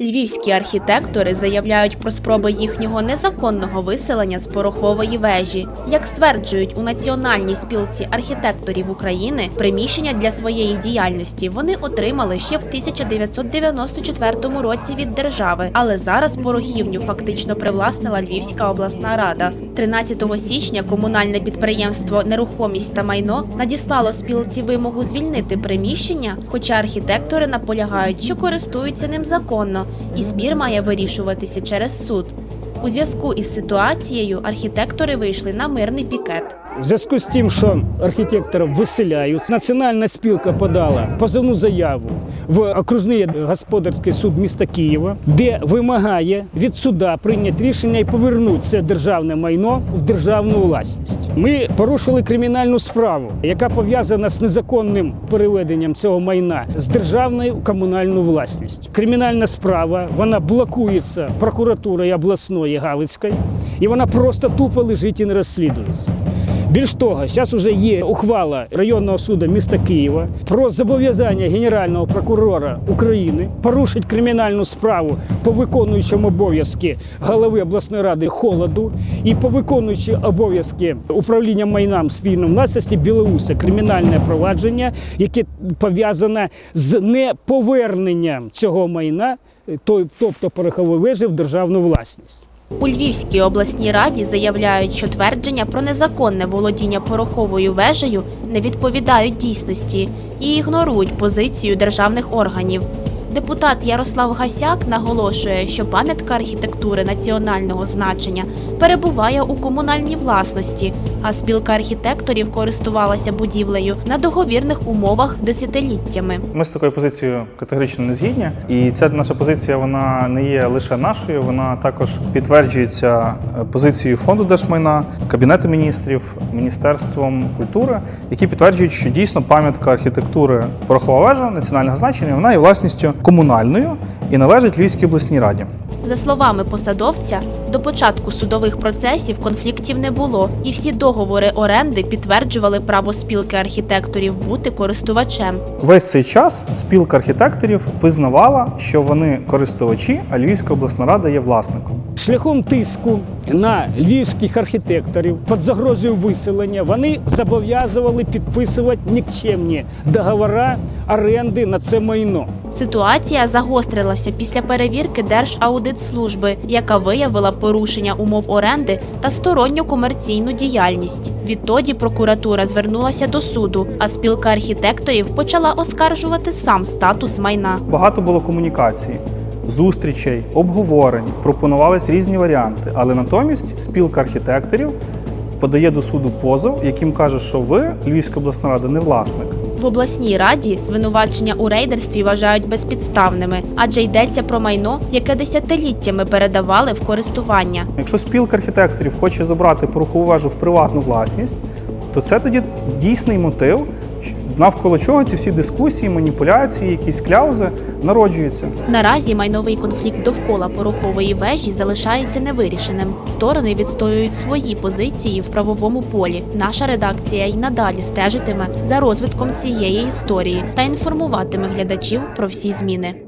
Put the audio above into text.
Львівські архітектори заявляють про спроби їхнього незаконного виселення з порохової вежі. Як стверджують у Національній спілці архітекторів України, приміщення для своєї діяльності вони отримали ще в 1994 році від держави, але зараз порохівню фактично привласнила Львівська обласна рада. 13 січня комунальне підприємство Нерухомість та майно надіслало спілці вимогу звільнити приміщення, хоча архітектори наполягають, що користуються ним законно, і спір має вирішуватися через суд. У зв'язку із ситуацією архітектори вийшли на мирний пікет. В зв'язку з тим, що архітекторів виселяють, національна спілка подала позовну заяву в окружний господарський суд міста Києва, де вимагає від суда прийняти рішення і повернути це державне майно в державну власність. Ми порушили кримінальну справу, яка пов'язана з незаконним переведенням цього майна з державної в комунальну власність. Кримінальна справа вона блокується прокуратурою обласної Галицької, і вона просто тупо лежить і не розслідується. Більш того, зараз вже є ухвала районного суду міста Києва про зобов'язання Генерального прокурора України порушити кримінальну справу по виконуючому обов'язки голови обласної ради холоду і по виконуючи обов'язки управління майном спільної власності Білоуса кримінальне провадження, яке пов'язане з неповерненням цього майна, тобто порохової вежі в державну власність. У Львівській обласній раді заявляють, що твердження про незаконне володіння пороховою вежею не відповідають дійсності і ігнорують позицію державних органів. Депутат Ярослав Гасяк наголошує, що пам'ятка архітектури національного значення перебуває у комунальній власності, а спілка архітекторів користувалася будівлею на договірних умовах десятиліттями. Ми з такою позицією категорично не згідні, і ця наша позиція вона не є лише нашою, вона також підтверджується е, позицією фонду держмайна, кабінету міністрів, міністерством культури, які підтверджують, що дійсно пам'ятка архітектури порохова вежа національного значення вона є власністю комунальною і належить Львівській обласній раді. За словами посадовця, до початку судових процесів конфліктів не було, і всі договори оренди підтверджували право спілки архітекторів бути користувачем. Весь цей час спілка архітекторів визнавала, що вони користувачі, а Львівська обласна рада є власником. Шляхом тиску на львівських архітекторів під загрозою виселення вони зобов'язували підписувати нікчемні договори оренди на це майно. Ситуація загострилася після перевірки Держаудитслужби, яка виявила порушення умов оренди та сторонню комерційну діяльність. Відтоді прокуратура звернулася до суду, а спілка архітекторів почала оскаржувати сам статус майна. Багато було комунікацій, зустрічей, обговорень, пропонувались різні варіанти, але натомість спілка архітекторів подає до суду позов, яким каже, що ви, Львівська обласна рада, не власник. В обласній раді звинувачення у рейдерстві вважають безпідставними, адже йдеться про майно, яке десятиліттями передавали в користування. Якщо спілка архітекторів хоче забрати порухову вежу в приватну власність, то це тоді дійсний мотив, навколо чого ці всі дискусії, маніпуляції, якісь кляузи народжуються. Наразі майновий конфлікт довкола порохової вежі залишається невирішеним. Сторони відстоюють свої позиції в правовому полі. Наша редакція й надалі стежитиме за розвитком цієї історії та інформуватиме глядачів про всі зміни.